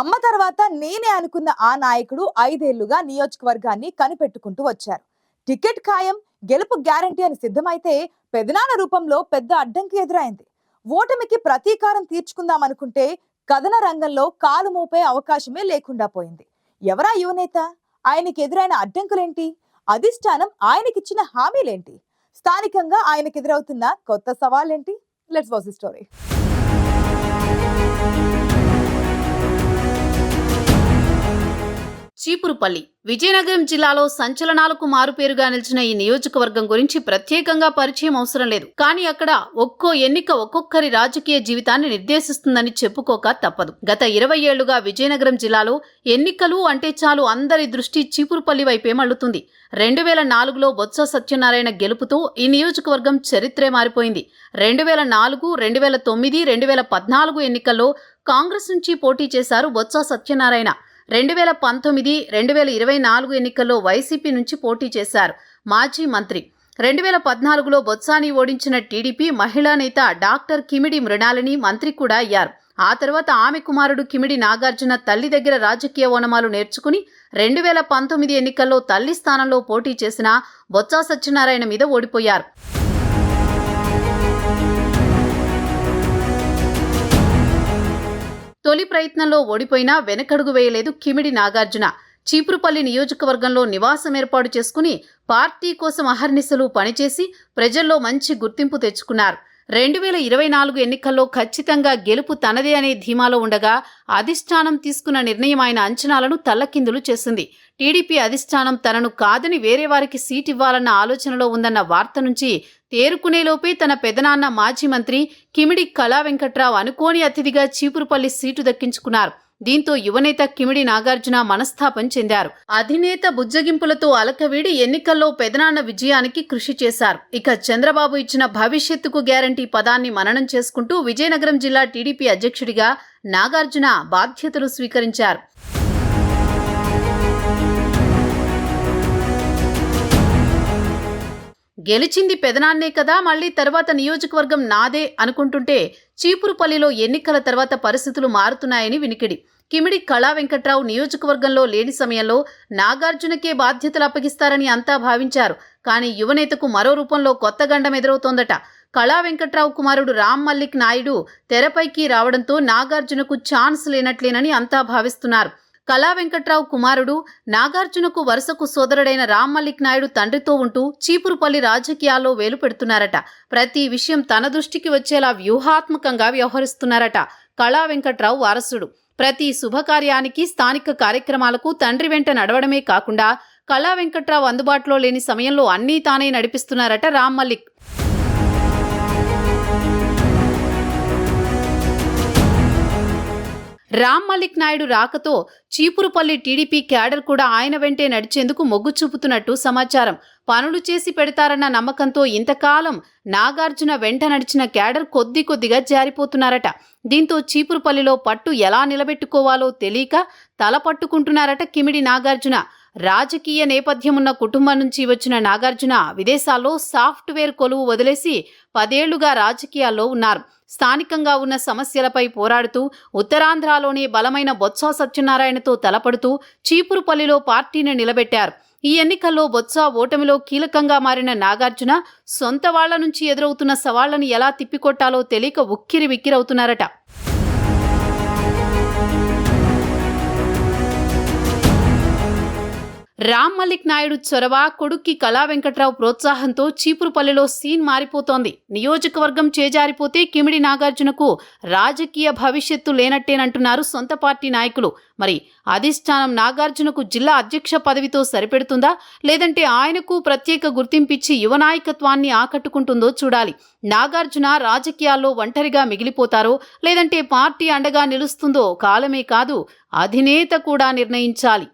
అమ్మ తర్వాత నేనే అనుకున్న ఆ నాయకుడు ఐదేళ్ళుగా నియోజకవర్గాన్ని కనిపెట్టుకుంటూ వచ్చారు. టికెట్ ఖాయం గెలుపు గ్యారంటీ అని సిద్ధమైతే పెదనాన్న రూపంలో పెద్ద అడ్డంకి ఎదురైంది. ఓటమికి ప్రతీకారం తీర్చుకుందామనుకుంటే కథన రంగంలో కాలు మోపే అవకాశమే లేకుండా పోయింది. ఎవరా యువనేత? ఆయనకి ఎదురైన అడ్డంకులేంటి? అధిష్టానం ఆయనకిచ్చిన హామీలేంటి? స్థానికంగా ఆయనకు ఎదురవుతున్న కొత్త సవాళ్ళేంటి let's watch story. Chipurupalli. Vizianagaram జిల్లాలో సంచలనాలకు మారుపేరుగా నిలిచిన ఈ నియోజకవర్గం గురించి ప్రత్యేకంగా పరిచయం అవసరం లేదు. కానీ అక్కడ ఒక్కో ఎన్నిక ఒక్కొక్కరి రాజకీయ జీవితాన్ని నిర్దేశిస్తుందని చెప్పుకోక తప్పదు. గత ఇరవై ఏళ్ళుగా విజయనగరం జిల్లాలో ఎన్నికలు అంటే చాలు అందరి దృష్టి చీపురుపల్లి వైపే మళ్ళుతుంది రెండు వేల నాలుగులో బొత్స సత్యనారాయణ గెలుపుతో ఈ నియోజకవర్గం చరిత్రే మారిపోయింది. రెండు వేల నాలుగు రెండు వేల తొమ్మిది రెండు వేల పద్నాలుగు ఎన్నికల్లో కాంగ్రెస్ నుంచి పోటీ చేశారు బొత్స సత్యనారాయణ. రెండు వేల పంతొమ్మిది రెండు వేల ఇరవై నాలుగు ఎన్నికల్లో వైసీపీ నుంచి పోటీ చేశారు మాజీ మంత్రి. రెండు వేల పద్నాలుగులో బొత్సాని ఓడించిన టీడీపీ మహిళా నేత డాక్టర్ కిమిడి మృణాలిని మంత్రి కూడా అయ్యారు. ఆ తర్వాత ఆమె కుమారుడు కిమిడి నాగార్జున తల్లి దగ్గర రాజకీయ ఓనమాలు నేర్చుకుని రెండు వేల పంతొమ్మిది ఎన్నికల్లో తల్లి స్థానంలో పోటీ చేసిన బొత్స సత్యనారాయణ మీద ఓడిపోయారు. తొలి ప్రయత్నంలో ఓడిపోయినా వెనకడుగు వేయలేదు కిమిడి నాగార్జున. చీపురుపల్లి నియోజకవర్గంలో నివాసం ఏర్పాటు చేసుకుని పార్టీ కోసం అహర్నిశలు పనిచేసి ప్రజల్లో మంచి గుర్తింపు తెచ్చుకున్నారు. రెండు వేల ఇరవై నాలుగు ఎన్నికల్లో ఖచ్చితంగా గెలుపు తనదే అనే ధీమాలో ఉండగా అధిష్టానం తీసుకున్న నిర్ణయం ఆయన అంచనాలను తల్లకిందులు చేసింది. టీడీపీ అధిష్టానం తనను కాదని వేరే వారికి సీట్ ఇవ్వాలన్న ఆలోచనలో ఉందన్న వార్త నుంచి తేరుకునేలోపే తన పెదనాన్న మాజీ మంత్రి కిమిడి కళా వెంకట్రావు అనుకోని అతిథిగా చీపురుపల్లి సీటు దక్కించుకున్నారు. దీంతో యువనేత కిమిడి నాగార్జున మనస్తాపం చెందారు. అధినేత బుజ్జగింపులతో అలకవీడి ఎన్నికల్లో పెదనాన్న విజయానికి కృషి చేశారు. ఇక చంద్రబాబు ఇచ్చిన భవిష్యత్తుకు గ్యారంటీ పదాన్ని మననం చేసుకుంటూ విజయనగరం జిల్లా టీడీపీ అధ్యక్షుడిగా నాగార్జున బాధ్యతలు స్వీకరించారు. గెలిచింది పెదనాన్నే కదా మళ్ళీ తర్వాత నియోజకవర్గం నాదే అనుకుంటుంటే చీపురుపల్లిలో ఎన్నికల తర్వాత పరిస్థితులు మారుతున్నాయని వినికిడి. కిమిడి కళా వెంకట్రావు నియోజకవర్గంలో లేని సమయంలో నాగార్జునకే బాధ్యతలు అప్పగిస్తారని అంతా భావించారు. కానీ యువనేతకు మరో రూపంలో కొత్త గండం ఎదురవుతోందట. కళా వెంకట్రావు కుమారుడు రామ్ మల్లిక్ నాయుడు తెరపైకి రావడంతో నాగార్జునకు ఛాన్స్ లేనట్లేనని అంతా భావిస్తున్నారు. కళా వెంకట్రావు కుమారుడు నాగార్జునకు వరుసకు సోదరుడైన రామ్ మల్లిక్ నాయుడు తండ్రితో ఉంటూ చీపురుపల్లి రాజకీయాల్లో వేలు పెడుతున్నారట. ప్రతి విషయం తన దృష్టికి వచ్చేలా వ్యూహాత్మకంగా వ్యవహరిస్తున్నారట కళా వెంకట్రావు వారసుడు. ప్రతి శుభకార్యానికి స్థానిక కార్యక్రమాలకు తండ్రి వెంట నడవడమే కాకుండా కళా వెంకట్రావు అందుబాటులో లేని సమయంలో అన్నీ తానే నడిపిస్తున్నారట రామ్ మల్లిక్. రామ్ మలిక్ నాయుడు రాకతో చీపురుపల్లి టీడీపీ క్యాడర్ కూడా ఆయన వెంటే నడిచేందుకు మొగ్గు చూపుతున్నట్టు సమాచారం. పనులు చేసి పెడతారన్న నమ్మకంతో ఇంతకాలం నాగార్జున వెంట నడిచిన క్యాడర్ కొద్ది కొద్దిగా జారిపోతున్నారట. దీంతో చీపురుపల్లిలో పట్టు ఎలా నిలబెట్టుకోవాలో తెలియక తల పట్టుకుంటున్నారట కిమిడి నాగార్జున. రాజకీయ నేపథ్యమున్న కుటుంబం నుంచి వచ్చిన నాగార్జున విదేశాల్లో సాఫ్ట్వేర్ కొలువు వదిలేసి పదేళ్ళుగా రాజకీయాల్లో ఉన్నారు. స్థానికంగా ఉన్న సమస్యలపై పోరాడుతూ ఉత్తరాంధ్రలోనే బలమైన బొత్స సత్యనారాయణతో తలపడుతూ చీపురుపల్లిలో పార్టీని నిలబెట్టారు. ఈ ఎన్నికల్లో బొత్స ఓటమిలో కీలకంగా మారిన నాగార్జున సొంత వాళ్ళ నుంచి ఎదురవుతున్న సవాళ్ళను ఎలా తిప్పికొట్టాలో తెలియక ఉక్కిరి విక్కిరవుతున్నారట రామ్ మల్లిక్ నాయుడు చొరవ కొడుక్కి కళా వెంకట్రావు ప్రోత్సాహంతో చీపురుపల్లిలో సీన్ మారిపోతోంది. నియోజకవర్గం చేజారిపోతే కిమిడి నాగార్జునకు రాజకీయ భవిష్యత్తు లేనట్టేనంటున్నారు సొంత పార్టీ నాయకులు. మరి అధిష్టానం నాగార్జునకు జిల్లా అధ్యక్ష పదవితో సరిపెడుతుందా? లేదంటే ఆయనకు ప్రత్యేక గుర్తింపిచ్చి యువ నాయకత్వాన్ని ఆకట్టుకుంటుందో చూడాలి. నాగార్జున రాజకీయాల్లో ఒంటరిగా మిగిలిపోతారో లేదంటే పార్టీ అండగా నిలుస్తుందో కాలమే కాదు అధినేత కూడా నిర్ణయించాలి.